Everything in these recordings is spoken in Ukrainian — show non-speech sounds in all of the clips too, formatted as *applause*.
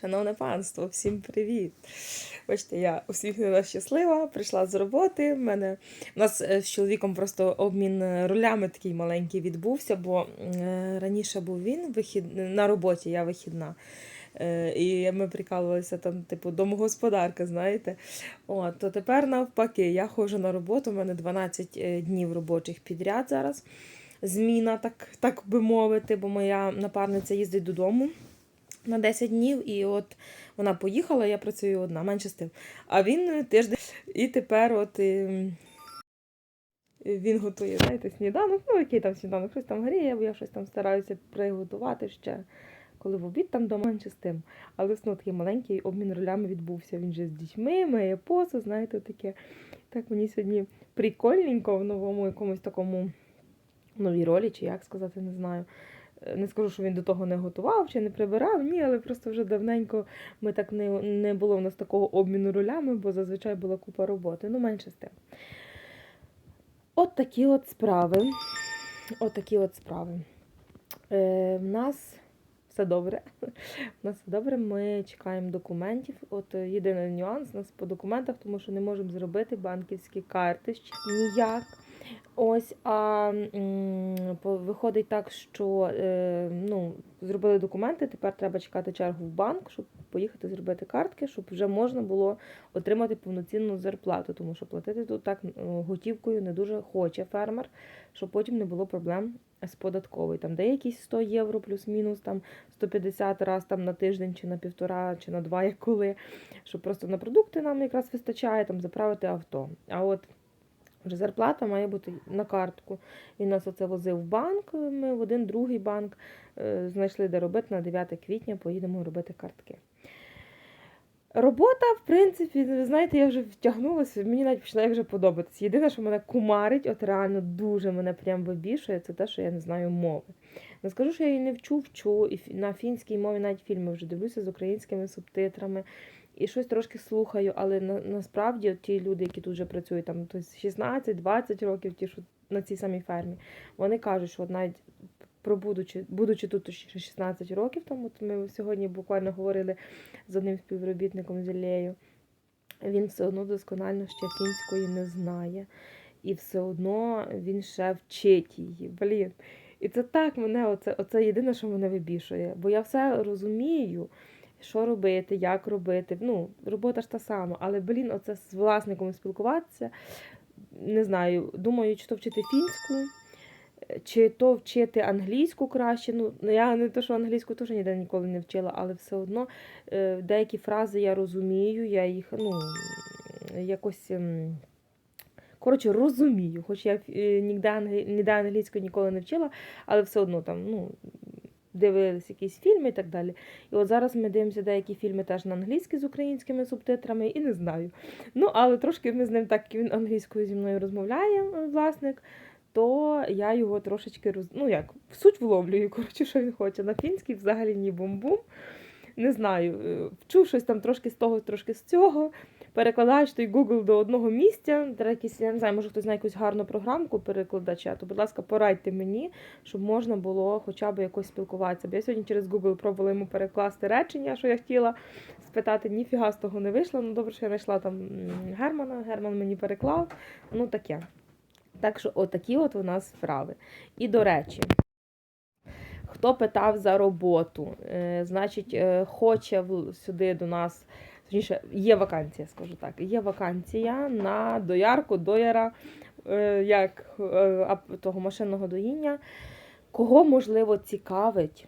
Шановне панство, всім привіт! Бачите, я усміхнена щаслива, прийшла з роботи. В мене у нас е, з чоловіком просто обмін е, ролями такий маленький відбувся, бо е, раніше був він вихід... на роботі, я вихідна. І ми прикалувалися там, типу, домогосподарка, знаєте. От, то тепер навпаки, я ходжу на роботу, у мене 12 е, днів робочих підряд зараз. Зміна, так, так би мовити, бо моя напарниця їздить додому на 10 днів, і от вона поїхала, я працюю одна, менше з тим. А він е, тиждень. І тепер от ем, він готує, знаєте, сніданок, ну який там сніданок, щось там гріє, бо я щось там стараюся приготувати ще, коли в обід там дома менше з тим. Але ну, такий маленький обмін ролями відбувся. Він же з дітьми, миє посуд, знаєте, таке. Так мені сьогодні прикольненько в новому якомусь такому новій ролі, чи як сказати, не знаю. Е, Не скажу, що він до того не готував чи не прибирав, ні, але просто вже давненько ми так не, не було в нас такого обміну ролями, бо зазвичай була купа роботи. Ну, менше з тим. От такі от справи. От такі от справи. Е, в нас все добре. У нас все добре. Ми чекаємо документів. От е, єдиний нюанс у нас по документах, тому що не можемо зробити банківські карти ніяк. Ось, а виходить так, що е, ну, зробили документи, тепер треба чекати чергу в банк, щоб поїхати зробити картки, щоб вже можна було отримати повноцінну зарплату, тому що платити тут так готівкою не дуже хоче фермер, щоб потім не було проблем з податковою. Там де якісь 100 євро плюс-мінус, там 150 раз там на тиждень, чи на півтора, чи на два, як коли, щоб просто на продукти нам якраз вистачає там заправити авто. А от вже зарплата має бути на картку. Він нас оце возив в банк. Ми в один другий банк е, знайшли, де робити на 9 квітня, поїдемо робити картки. Робота, в принципі, ви знаєте, я вже втягнулася, мені навіть починає вже подобатися. Єдине, що мене кумарить, от реально дуже мене прям вибішує, це те, що я не знаю мови. Не скажу, що я її не вчу, вчу, і на фінській мові навіть фільми вже дивлюся з українськими субтитрами. І щось трошки слухаю, але на, насправді ті люди, які тут вже працюють, там то 16-20 років, ті, що на цій самій фермі, вони кажуть, що навіть пробудучи, будучи тут ще 16 років, от ми сьогодні буквально говорили з одним співробітником з Іллею, він все одно досконально ще фінської не знає. І все одно він ще вчить її. Блін. І це так мене, оце, оце єдине, що мене вибішує. Бо я все розумію, що робити, як робити. Ну, робота ж та сама, але, блін, оце з власником спілкуватися. Не знаю, думаю, чи то вчити фінську, чи то вчити англійську краще. Ну, я не то, що англійську теж ніде ніколи не вчила, але все одно е, деякі фрази я розумію, я їх ну, якось. Коротше, розумію, хоч я е, ніде, англі... ніде англійською ніколи не вчила, але все одно там, ну, дивились якісь фільми і так далі. І от зараз ми дивимося деякі фільми теж на англійській з українськими субтитрами, і не знаю. Ну, але трошки ми з ним так він англійською зі мною розмовляє, е, власник, то я його трошечки роз... ну як, в суть вловлюю, *laughs* коротше, що він хоче. На фінській взагалі ні бум-бум. Не знаю, е, вчу щось там трошки з того, трошки з цього. Перекладаєш той Google до одного місця. Треба якісь, я не знаю, може хтось знає якусь гарну програмку перекладача, то, будь ласка, порадьте мені, щоб можна було хоча б якось спілкуватися. Бо я сьогодні через Google пробувала йому перекласти речення, що я хотіла спитати, ніфіга з того не вийшло. Ну, добре, що я знайшла там Германа, Герман мені переклав. Ну, таке. Так що, отакі от у нас справи. І до речі. Хто питав за роботу, е, значить, е, хоче сюди до нас, точніше, є вакансія, скажу так. Є вакансія на доярку, дояра, е, як е, того машинного доїння. Кого можливо цікавить,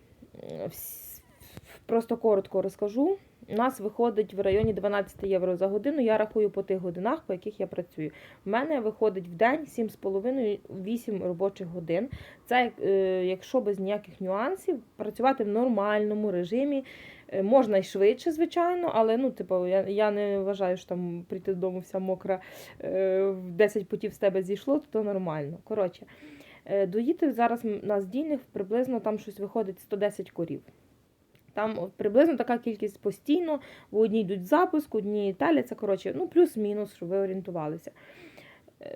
просто коротко розкажу. У нас виходить в районі 12 євро за годину. Я рахую по тих годинах, по яких я працюю. У мене виходить в день 7,5-8 робочих годин. Це е, якщо без ніяких нюансів, працювати в нормальному режимі. Е, Можна й швидше, звичайно, але ну, типу, я, я не вважаю, що там прийти додому вся мокра, е, в 10 путів з тебе зійшло, то, нормально. Коротше, е, доїти зараз на здійних приблизно там щось виходить 110 корів. Там приблизно така кількість постійно, бо одні йдуть в запуск, одні таляться, коротше, ну плюс-мінус, щоб ви орієнтувалися.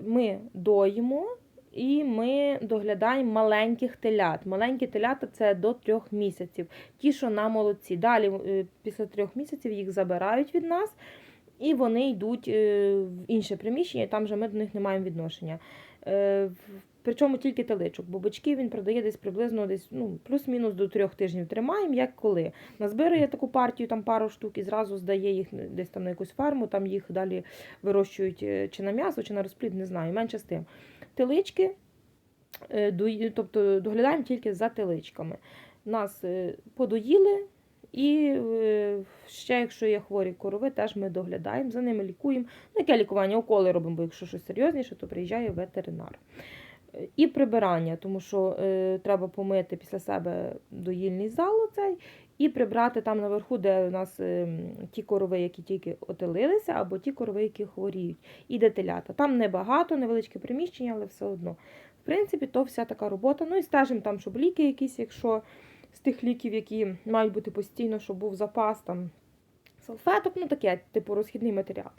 Ми доїмо І ми доглядаємо маленьких телят. Маленькі телята це до трьох місяців. Ті, що на молодці. Далі, е, після трьох місяців, їх забирають від нас, і вони йдуть е, в інше приміщення, і там вже ми до них не маємо відношення. Е, Причому тільки теличок, бо бочки він продає десь приблизно десь ну, плюс-мінус до трьох тижнів тримаємо, як коли. Назбирає таку партію, там пару штук і зразу здає їх десь там на якусь ферму, там їх далі вирощують чи на м'ясо, чи на розплід, не знаю, менше з тим. Телички, е, тобто доглядаємо тільки за теличками. Нас е, подоїли, і е, ще, якщо є хворі корови, теж ми доглядаємо, за ними лікуємо. Ну, яке лікування? Уколи робимо, бо якщо щось серйозніше, то приїжджає ветеринар. І прибирання, тому що е, треба помити після себе доїльний зал оцей, і прибрати там наверху, де у нас е, ті корови, які тільки отелилися, або ті корови, які хворіють, і де телята. Там небагато, невеличке приміщення, але все одно. В принципі, то вся така робота. Ну і стежимо там, щоб ліки якісь, якщо з тих ліків, які мають бути постійно, щоб був запас там салфеток, ну таке, типу розхідний матеріал.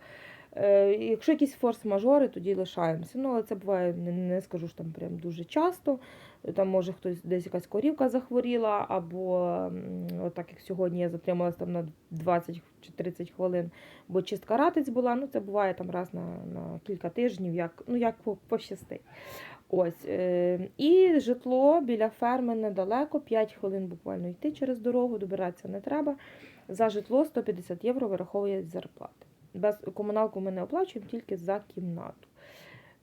Е, якщо якісь форс-мажори, тоді лишаємося. Ну, але це буває, не, скажу ж там прям дуже часто. Там може хтось десь якась корівка захворіла, або м, отак як сьогодні я затрималась там на 20 чи 30 хвилин, бо чистка ратиць була. Ну, це буває там раз на, на кілька тижнів, як, ну, як пощастить. Ось. Е, і житло біля ферми недалеко, 5 хвилин буквально йти через дорогу, добиратися не треба. За житло 150 євро вираховує зарплати. Без комуналку ми не оплачуємо тільки за кімнату.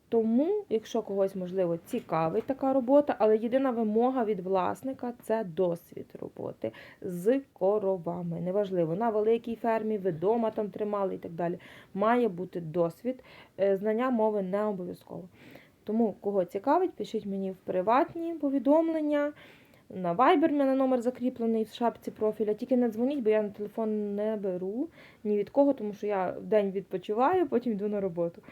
Тому, якщо когось, можливо, цікавить така робота, але єдина вимога від власника це досвід роботи з коровами. Неважливо, на великій фермі, ви вдома там тримали і так далі. Має бути досвід. Е, Знання мови не обов'язково. Тому, кого цікавить, пишіть мені в приватні повідомлення. На Viber в мене номер закріплений в шапці профіля. Тільки не дзвоніть, бо я на телефон не беру ні від кого, тому що я вдень відпочиваю, потім йду на роботу.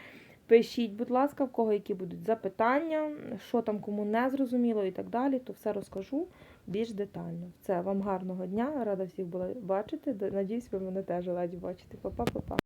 Пишіть, будь ласка, в кого які будуть запитання, що там кому не зрозуміло і так далі, то все розкажу більш детально. Все, вам гарного дня, рада всіх була бачити. Надіюсь, ви мене теж раді бачити. Па-па-па-па.